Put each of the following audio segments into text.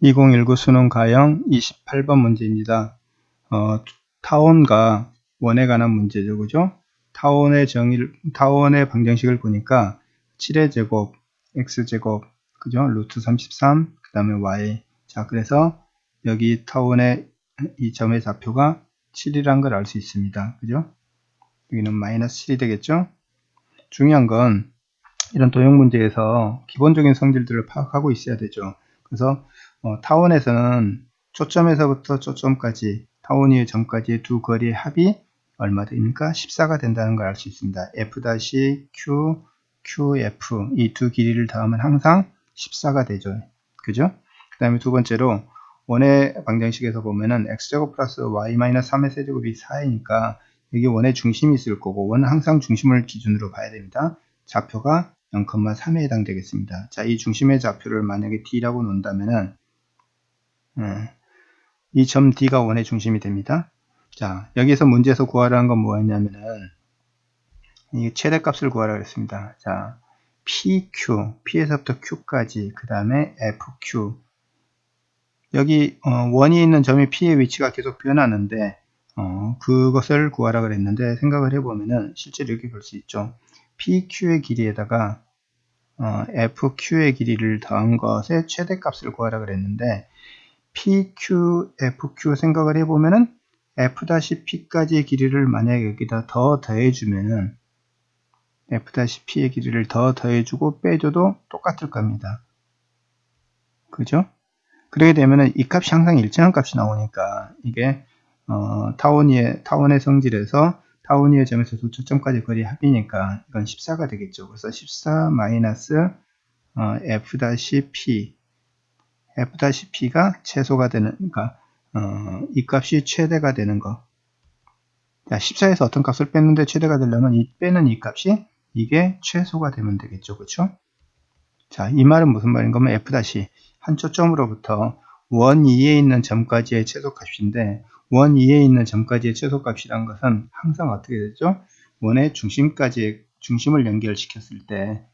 2019 수능 가형 28번 문제입니다. 어, 타원과 원에 관한 문제죠. 그죠? 타원의 정의를, 타원의 방정식을 보니까 7의 제곱, x제곱, 그죠? 루트 33, 그 다음에 y. 자, 그래서 여기 타원의 이 점의 좌표가 7이란 걸 알 수 있습니다. 그죠? 여기는 마이너스 7이 되겠죠? 중요한 건 이런 도형 문제에서 기본적인 성질들을 파악하고 있어야 되죠. 그래서 어, 타원에서는 초점에서부터 초점까지 타원 위의 점까지의 두 거리의 합이 얼마 됩니까? 14가 된다는 걸 알 수 있습니다. F-Q, QF 이 두 길이를 더하면 항상 14가 되죠. 그죠? 그 다음에 두 번째로 원의 방정식에서 보면은 x제곱 플러스 y-3의 세제곱이 4이니까 여기 원의 중심이 있을 거고 원은 항상 중심을 기준으로 봐야 됩니다. 좌표가 0,3에 해당되겠습니다. 자, 이 중심의 좌표를 만약에 d라고 놓는다면은 음, 이 점 D가 원의 중심이 됩니다. 자, 여기서 문제에서 구하라는 건 뭐였냐면은, 이 최대값을 구하라고 했습니다. 자, PQ, P에서부터 Q까지, 그 다음에 FQ. 여기, 어, 원이 있는 점이 P의 위치가 계속 변하는데, 어, 그것을 구하라 그랬는데, 생각을 해보면은, 실제로 이렇게 볼 수 있죠. PQ의 길이에다가, 어, FQ의 길이를 더한 것의 최대값을 구하라 그랬는데, PQ, FQ 생각을 해보면은 F-P까지의 길이를 만약에 여기다 더 더해주면은 F-P의 길이를 더 더해주고 빼줘도 똑같을 겁니다. 그죠? 그러게 되면은 이 값이 항상 일정한 값이 나오니까 이게 어, 타원의 타원의 성질에서 타원의 점에서 도초점까지 거리 합이니까 이건 14가 되겠죠. 그래서 14 마이너스 어, F-P F-P가 최소가 되는, 그러니까, 어, 이 값이 최대가 되는 거. 자, 14에서 어떤 값을 뺐는데 최대가 되려면 이 빼는 이 값이 이게 최소가 되면 되겠죠. 그쵸? 자, 이 말은 무슨 말인 가면 F- 한 초점으로부터 원 위에 있는 점까지의 최소값인데 원 위에 있는 점까지의 최소값이란 것은 항상 어떻게 되죠? 원의 중심까지 중심을 연결시켰을 때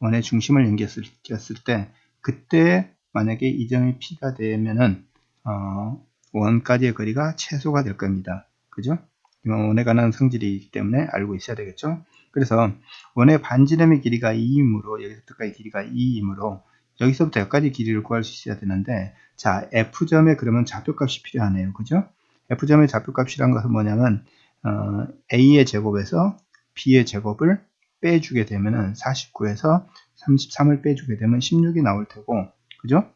원의 중심을 연결시켰을 때 그때 만약에 이 점이 P가 되면은 어, 원까지의 거리가 최소가 될 겁니다. 그죠? 원에 관한 성질이기 때문에 알고 있어야 되겠죠? 그래서 원의 반지름의 길이가 2이므로 여기서부터까지 길이가 2이므로 여기서부터 여기까지 길이를 구할 수 있어야 되는데 자 F점에 그러면 좌표값이 필요하네요. 그죠? F점의 좌표값이란 것은 뭐냐면 어, A의 제곱에서 B의 제곱을 빼주게 되면은 49에서 33을 빼주게 되면 16이 나올 테고 그죠?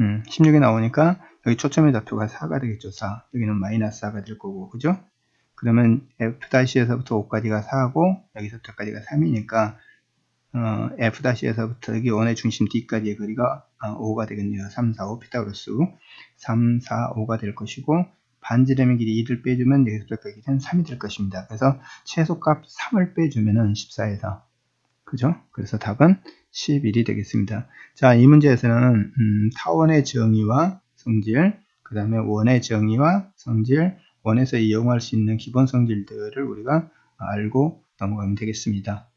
음, 16이 나오니까 여기 초점의 좌표가 4가 되겠죠. 4. 여기는 마이너스 4가 될 거고, 그죠? 그러면 F-에서부터 5까지가 4고, 여기서부터까지가 3이니까, 어, F-에서부터 여기 원의 중심 D까지의 거리가 5가 어, 되겠네요. 3, 4, 5 피타고라스 3, 4, 5가 될 것이고, 반지름의 길이 2를 빼주면 여기서부터 여기는 3이 될 것입니다. 그래서 최소값 3을 빼주면 은 14에서 그죠? 그래서 답은 11이 되겠습니다. 자, 이 문제에서는 음, 타원의 정의와 성질, 그 다음에 원의 정의와 성질, 원에서 이용할 수 있는 기본 성질들을 우리가 알고 넘어가면 되겠습니다.